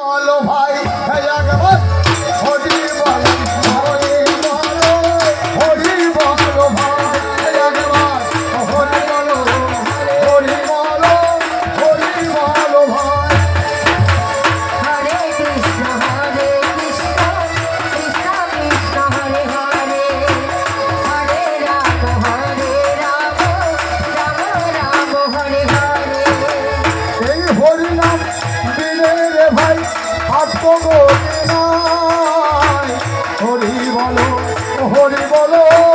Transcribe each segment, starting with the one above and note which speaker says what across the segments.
Speaker 1: চলো ভাই হ্যাঁ, একবার ভাই ভাগ্য বলে হরি বলো হরি বলো।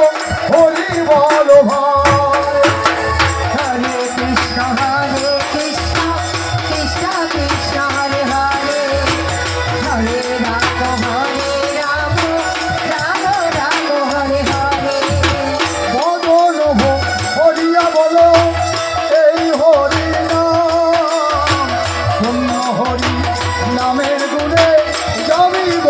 Speaker 2: হরি
Speaker 1: নামের গুণে জমিব